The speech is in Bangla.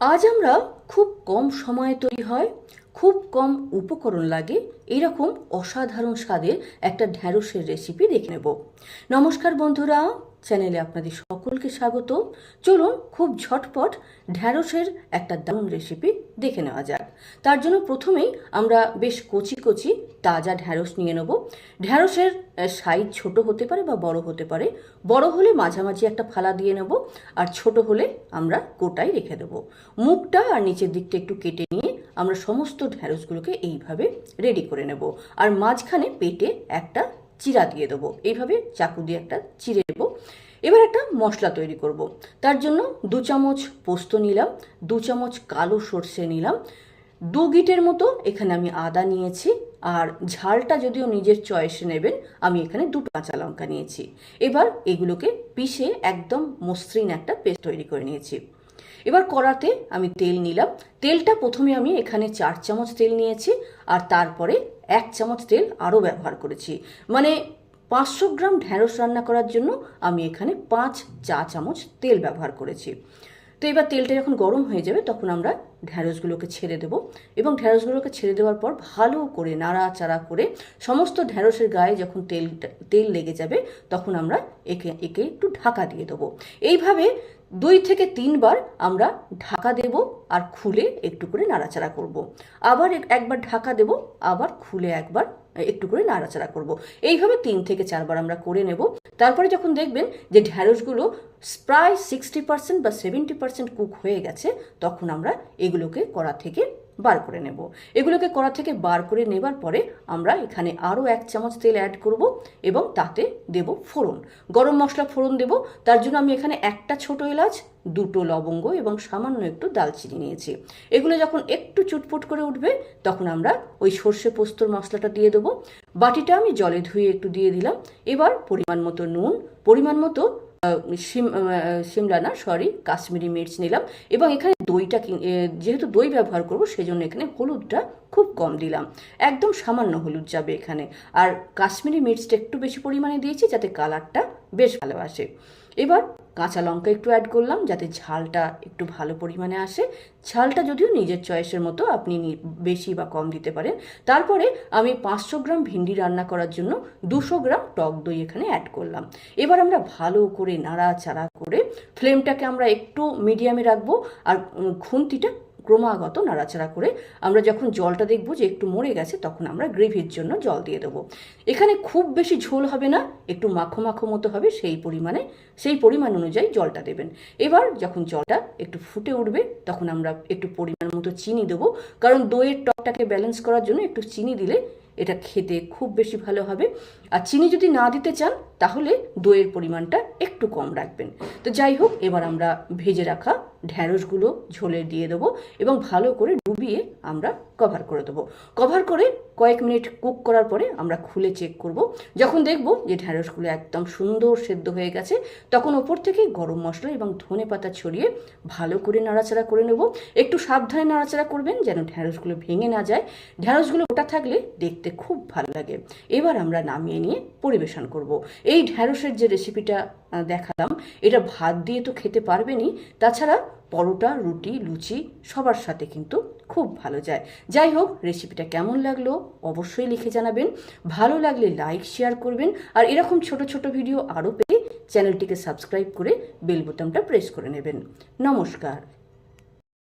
আজ আমরা খুব কম সময়ে তৈরি হয়, খুব কম উপকরণ লাগে, এরকম অসাধারণ স্বাদের একটা ঢ্যাঁড়সের রেসিপি দেখে নেব। নমস্কার বন্ধুরা চ্যানেলে আপনাদের সকলকে স্বাগত। চলুন খুব ঝটপট ঢ্যাঁড়সের একটা দারুণ রেসিপি দেখে নেওয়া যাক। তার জন্য প্রথমেই আমরা বেশ কচি কচি তাজা ঢ্যাঁড়স নিয়ে নেব। ঢ্যাঁড়সের সাইজ ছোট হতে পারে বা বড় হতে পারে। বড় হলে মাঝামাঝি একটা ফালা দিয়ে নেব আর ছোট হলে আমরা গোটাই রেখে দেব। মুখটা আর নিচের দিকটা একটু কেটে নিয়ে আমরা সমস্ত ঢ্যাঁড়সগুলোকে এইভাবে রেডি করে নেব। আর মাঝখানে পেটে একটা চিরা দিয়ে দেবো। এইভাবে চাকু দিয়ে একটা চিরে দেবো এবার একটা মশলা তৈরি করব। তার জন্য দু চামচ পোস্ত নিলাম, দু চামচ কালো সর্ষে নিলাম। দু গিটের মতো এখানে আমি আদা নিয়েছি আর ঝালটা যদিও নিজের চয়েসে নেবেন, আমি এখানে দুটো কাঁচা লঙ্কা নিয়েছি। এবার এগুলোকে পিষে একদম মসৃণ একটা পেস্ট তৈরি করে নিয়েছি। এবার কড়াতে আমি তেল নিলাম। তেলটা প্রথমে আমি এখানে চার চামচ তেল নিয়েছি আর তারপরে এক চামচ তেল আরও ব্যবহার করেছি। মানে পাঁচশো গ্রাম ঢ্যাঁড়স রান্না করার জন্য আমি এখানে পাঁচ চা চামচ তেল ব্যবহার করেছি। তো এবার তেলটা যখন গরম হয়ে যাবে, তখন আমরা ঢ্যাঁড়সগুলোকে ছেড়ে দেব এবং ঢ্যাঁড়সগুলোকে ছেড়ে দেওয়ার পর ভালো করে নাড়াচাড়া করে সমস্ত ঢ্যাঁড়সের গায়ে যখন তেল তেল লেগে যাবে, তখন আমরা একে একে একটু ঢাকা দিয়ে দেবো এইভাবে দুই থেকে তিনবার আমরা ঢাকা দেব আর খুলে একটু করে নাড়াচাড়া করব। আবার একবার ঢাকা দেব, আবার খুলে একবার একটু করে নাড়াচাড়া করব। এইভাবে তিন থেকে চারবার আমরা করে নেব তারপরে যখন দেখবেন যে ঢ্যাঁড়সগুলো প্রায় সিক্সটি পার্সেন্ট বা সেভেন্টি পার্সেন্ট কুক হয়ে গেছে, তখন আমরা এগুলোকে কড়া থেকে বার করে নেব। এগুলোকে কড়া থেকে বার করে নেবার পরে আমরা এখানে আরও এক চামচ তেল অ্যাড করব এবং তাতে দেব ফোড়ন। গরম মশলা ফোড়ন দেব। তার জন্য আমি এখানে একটা ছোট এলাচ, দুটো লবঙ্গ এবং সামান্য একটু দালচিনি নিয়েছি। এগুলো যখন একটু চুটপুট করে উঠবে, তখন আমরা ওই সর্ষে পোস্তর মশলাটা দিয়ে দেবো। বাটিটা আমি জলে ধুয়ে একটু দিয়ে দিলাম। এবার পরিমাণ মতো নুন, পরিমাণ মতো সিমলা না সরি কাশ্মীরি মির্চ নিলাম এবং এখানে দইটা যেহেতু দই ব্যবহার করব সেজন্য এখানে হলুদটা খুব কম দিলাম। একদম সামান্য হলুদ যাবে এখানে। আর কাশ্মীরি মির্চটা একটু বেশি পরিমাণে দিয়েছি যাতে কালারটা বেশ ভালো আসে। এবার কাঁচা লঙ্কা একটু অ্যাড করলাম যাতে ঝালটা একটু ভালো পরিমাণে আসে। ঝালটা যদিও নিজের চয়েসের মতো আপনি বেশি বা কম দিতে পারেন। তারপরে আমি পাঁচশো গ্রাম ভিন্ডি রান্না করার জন্য দুশো গ্রাম টক দই এখানে অ্যাড করলাম। এবার আমরা ভালো করে নাড়াচাড়া করে ফ্লেমটাকে আমরা একটু মিডিয়ামে রাখব আর খুন্তিটা ক্রমাগত নাড়াচাড়া করে আমরা যখন জলটা দেখব যে একটু মরে গেছে, তখন আমরা গ্রেভির জন্য জল দিয়ে দেবো। এখানে খুব বেশি ঝোল হবে না, একটু মাখো মাখো মতো হবে, সেই পরিমাণে, সেই পরিমাণ অনুযায়ী জলটা দেবেন। এবার যখন জলটা একটু ফুটে উঠবে, তখন আমরা একটু পরিমাণ মতো চিনি দেবো, কারণ দইয়ের টকটাকে ব্যালেন্স করার জন্য একটু চিনি দিলে এটা খেতে খুব বেশি ভালো হবে। আর চিনি যদি না দিতে চান, তাহলে দইয়ের পরিমাণটা একটু কম রাখবেন। তো যাই হোক, এবার আমরা ভেজে রাখা ঢ্যাঁড়সগুলো ঝোলে দিয়ে দেবো এবং ভালো করে ডুবিয়ে আমরা কভার করে দেবো। কভার করে কয়েক মিনিট কুক করার পরে আমরা খুলে চেক করব। যখন দেখব যে ঢ্যাঁড়সগুলো একদম সুন্দর সেদ্ধ হয়ে গেছে, তখন ওপর থেকে গরম মশলা এবং ধনে পাতা ছড়িয়ে ভালো করে নাড়াচাড়া করে নেব। একটু সাবধানে নাড়াচাড়া করবেন যেন ঢ্যাঁড়সগুলো ভেঙে না যায়। ঢ্যাঁড়সগুলো ওটা থাকলে দেখতে খুব ভালো লাগে। এবার আমরা নামিয়ে নিয়ে পরিবেশন করব। এই ঢ্যাঁড়সের যে রেসিপিটা দেখালাম, এটা ভাত দিয়ে তো খেতে পারবেনই। তাছাড়া পরোটা, রুটি, লুচি সবার সাথে কিন্তু খুব ভালো যায়। যাই হোক রেসিপিটা কেমন লাগল অবশ্যই লিখে জানাবেন। ভালো লাগলে লাইক শেয়ার করবেন। আর এরকম ছোট ছোট ভিডিও আরও পেয়ে চ্যানেলটিকে সাবস্ক্রাইব করে বেল বোতামটা প্রেস করে নেবেন। নমস্কার।